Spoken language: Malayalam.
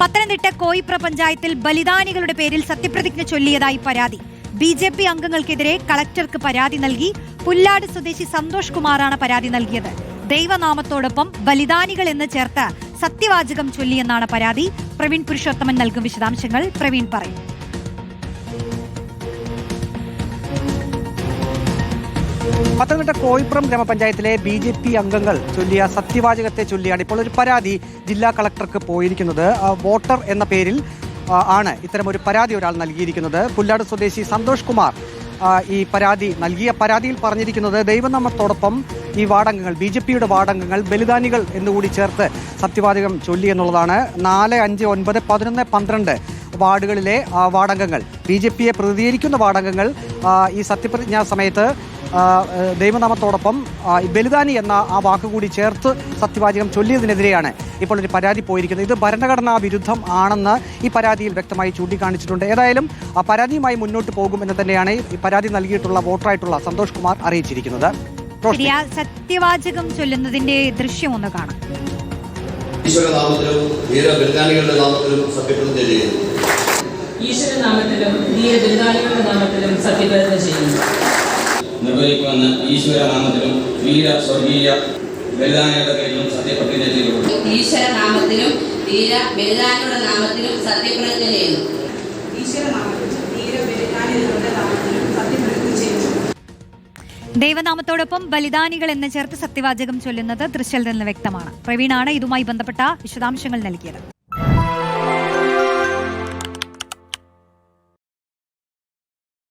പത്തനംതിട്ട കോയിപ്ര പഞ്ചായത്തിൽ ബലിദാനികളുടെ പേരിൽ സത്യപ്രതിജ്ഞ ചൊല്ലിയതായി പരാതി. ബി ജെ പി അംഗങ്ങൾക്കെതിരെ കളക്ടർക്ക് പരാതി നൽകി. പുല്ലാട് സ്വദേശി സന്തോഷ് കുമാറാണ് പരാതി നൽകിയത്. ദൈവനാമത്തോടൊപ്പം ബലിദാനികൾ എന്ന് ചേർത്ത് സത്യവാചകം ചൊല്ലിയെന്നാണ് പരാതി. പ്രവീൺ പുരുഷോത്തമൻ നൽകും വിശദാംശങ്ങൾ പ്രവീൺ പറയും. പത്തനംതിട്ട കോയിപ്പുറം ഗ്രാമപഞ്ചായത്തിലെ ബി ജെ പി അംഗങ്ങൾ ചൊല്ലിയ സത്യവാചകത്തെ ചൊല്ലിയാണ് ഇപ്പോൾ ഒരു പരാതി ജില്ലാ കളക്ടർക്ക് പോയിരിക്കുന്നത്. വോട്ടർ എന്ന പേരിൽ ആണ് ഇത്തരം ഒരു പരാതി ഒരാൾ നൽകിയിരിക്കുന്നത്. പുല്ലാട് സ്വദേശി സന്തോഷ് കുമാർ ഈ പരാതി നൽകിയ പരാതിയിൽ പറഞ്ഞിരിക്കുന്നത് ദൈവനാമത്തോടൊപ്പം ഈ വാർഡംഗങ്ങൾ ബി ജെ പിയുടെ വാർഡംഗങ്ങൾ ബലിദാനികൾ എന്നുകൂടി ചേർത്ത് സത്യവാചകം ചൊല്ലി എന്നുള്ളതാണ്. നാല് അഞ്ച് ഒൻപത് പതിനൊന്ന് പന്ത്രണ്ട് വാർഡുകളിലെ വാർഡംഗങ്ങൾ ബി ജെ പിയെ പ്രതിനിധീകരിക്കുന്ന വാർഡംഗങ്ങൾ ഈ സത്യപ്രതിജ്ഞാ സമയത്ത് ദൈവനാമത്തോടൊപ്പം ബലിദാനി എന്ന ആ വാക്കുകൂടി ചേർത്ത് സത്യവാചകം ചൊല്ലിയതിനെതിരെയാണ് ഇപ്പോൾ ഒരു പരാതി പോയിരിക്കുന്നത്. ഇത് ഭരണഘടനാ വിരുദ്ധം ആണെന്ന് ഈ പരാതിയിൽ വ്യക്തമായി ചൂണ്ടിക്കാണിച്ചിട്ടുണ്ട്. ഏതായാലും ആ പരാതിയുമായി മുന്നോട്ട് പോകും എന്ന് തന്നെയാണ് ഈ പരാതി നൽകിയിട്ടുള്ള വോട്ടറായിട്ടുള്ള സന്തോഷ് കുമാർ അറിയിച്ചിരിക്കുന്നത്. സത്യവാചകം ചൊല്ലുന്നതിന്റെ ദൃശ്യം ഒന്ന് കാണാം. ഈശ്വര നാമത്തിലും വീര ബലിദാനികളുടെ നാമത്തിലും സത്യപ്രതിജ്ഞ ചെയ്യുന്നു. ഈശ്വരനാമത്തിലും ധീരബലിദാനികളുടെ നാമത്തിലും സത്യപ്രതിജ്ഞ ചെയ്യുന്നു. ഈശ്വരനാമത്തിലും വീര സ്വർഗീയ ബലിദാനയുടെ പേരിലും സത്യപ്രതിജ്ഞ ചെയ്തുകൊണ്ടു ഈശ്വരനാമത്തിലും വീര ബലിദാനയുടെ നാമത്തിലും സത്യപ്രതിജ്ഞ ചെയ്യുന്നു. ദൈവനാമത്തോടൊപ്പം ബലിദാനികൾ എന്ന് ചേർത്ത് സത്യവാചകം ചൊല്ലുന്നത് ദൃശ്യൽ നിന്ന് വ്യക്തമാണ്. പ്രവീണാണ് ഇതുമായി ബന്ധപ്പെട്ട വിശദാംശങ്ങൾ നൽകിയത്.